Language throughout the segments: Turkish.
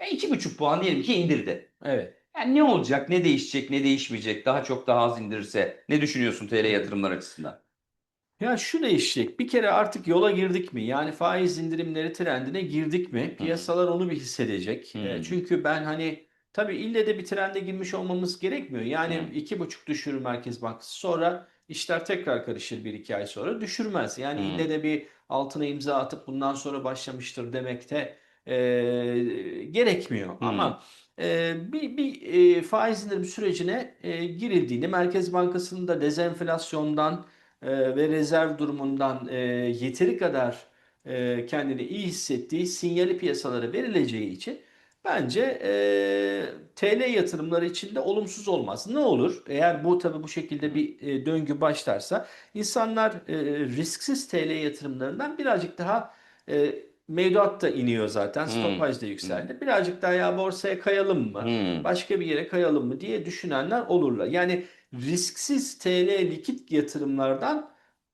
2,5 puan diyelim ki indirdi. Evet. Yani ne olacak, ne değişecek, ne değişmeyecek? Daha çok daha az indirirse ne düşünüyorsun TL yatırımlar açısından? Ya şu değişecek. Bir kere artık yola girdik mi? Yani faiz indirimleri trendine girdik mi? Piyasalar onu bir hissedecek. E, Çünkü ben hani tabii ille de bir trende girmiş olmamız gerekmiyor. Yani Hı. iki buçuk düşürür Merkez Bankası. Sonra işler tekrar karışır bir iki ay sonra. Düşürmez. Yani Hı. ille de bir altına imza atıp bundan sonra başlamıştır demek de e, gerekmiyor. Ama e, bir, bir e, faiz indirim sürecine e, girildiğini Merkez Bankası'nın da dezenflasyondan e, ve rezerv durumundan e, yeteri kadar e, kendini iyi hissettiği sinyali piyasalara verileceği için bence e, TL yatırımları için de olumsuz olmaz. Ne olur? Eğer bu tabii bu şekilde bir e, döngü başlarsa insanlar e, risksiz TL yatırımlarından birazcık daha e, mevduat da iniyor zaten. Hmm. Stopaj da yükseldi. Birazcık daha ya borsaya kayalım mı? Hmm. başka bir yere kayalım mı diye düşünenler olurlar. Yani risksiz TL likit yatırımlardan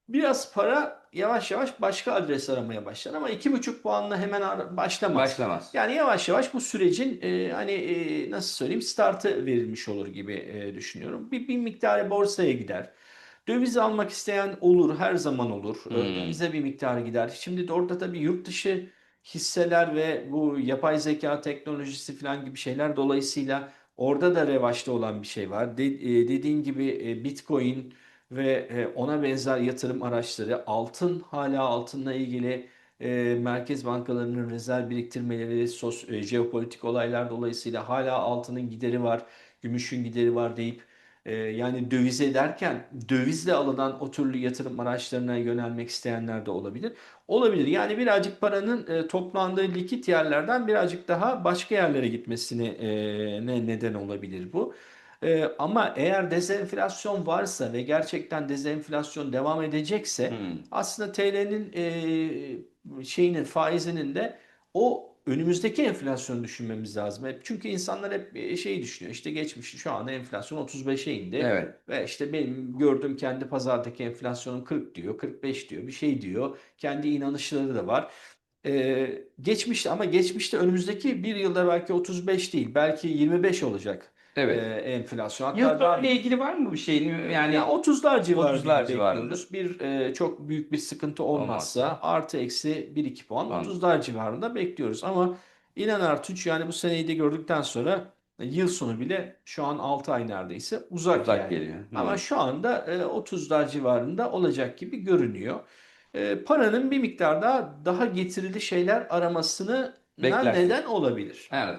biraz para yavaş yavaş başka adres aramaya başlar ama 2,5 puanla hemen başlamaz. Başlamaz. Yani yavaş yavaş bu sürecin e, hani e, nasıl söyleyeyim startı verilmiş olur gibi e, düşünüyorum. Bir, bir miktarı borsaya gider. Döviz almak isteyen olur, her zaman olur. E, Hmm. Dövize bir miktarı gider. Şimdi de orada tabii yurt dışı hisseler ve bu yapay zeka teknolojisi falan gibi şeyler dolayısıyla orada da revaçta olan bir şey var. De, e, dediğin gibi e, Bitcoin ve e, ona benzer yatırım araçları, altın hala altınla ilgili e, merkez bankalarının rezerv biriktirmeleri, sos, e, jeopolitik olaylar dolayısıyla hala altının gideri var, gümüşün gideri var deyip e, yani dövize derken dövizle alınan o türlü yatırım araçlarına yönelmek isteyenler de olabilir. Olabilir. Yani birazcık paranın e, toplandığı likit yerlerden birazcık daha başka yerlere gitmesine e, ne neden olabilir bu. E, ama eğer dezenflasyon varsa ve gerçekten dezenflasyon devam edecekse Hmm. aslında TL'nin e, şeyinin faizinin de o önümüzdeki enflasyonu düşünmemiz lazım. Hep çünkü insanlar hep şeyi düşünüyor. İşte geçmiş şu anda enflasyon 35'e indi. Evet. Ve işte benim gördüğüm kendi pazardaki enflasyonun 40 diyor, 45 diyor, bir şey diyor. Kendi inanışları da var. Ee, geçmişte ama geçmişte önümüzdeki bir yılda belki 35 değil, belki 25 olacak Evet. e, enflasyon. Hatta Yıl daha ilgili var mı bir şey? Yani ya 30'lar civarında 30'lar civarında. Bir e, çok büyük bir sıkıntı olmazsa Olmazsa. artı eksi 1-2 puan Puan. 30'lar civarında bekliyoruz. Ama inan Artuç yani bu seneyi de gördükten sonra e, yıl sonu bile şu an 6 ay neredeyse uzak uzak yani. geliyor. Ama şu anda e, 30'lar civarında olacak gibi görünüyor. E, paranın bir miktar daha daha getirili şeyler aramasını Beklersin. neden olabilir? Evet.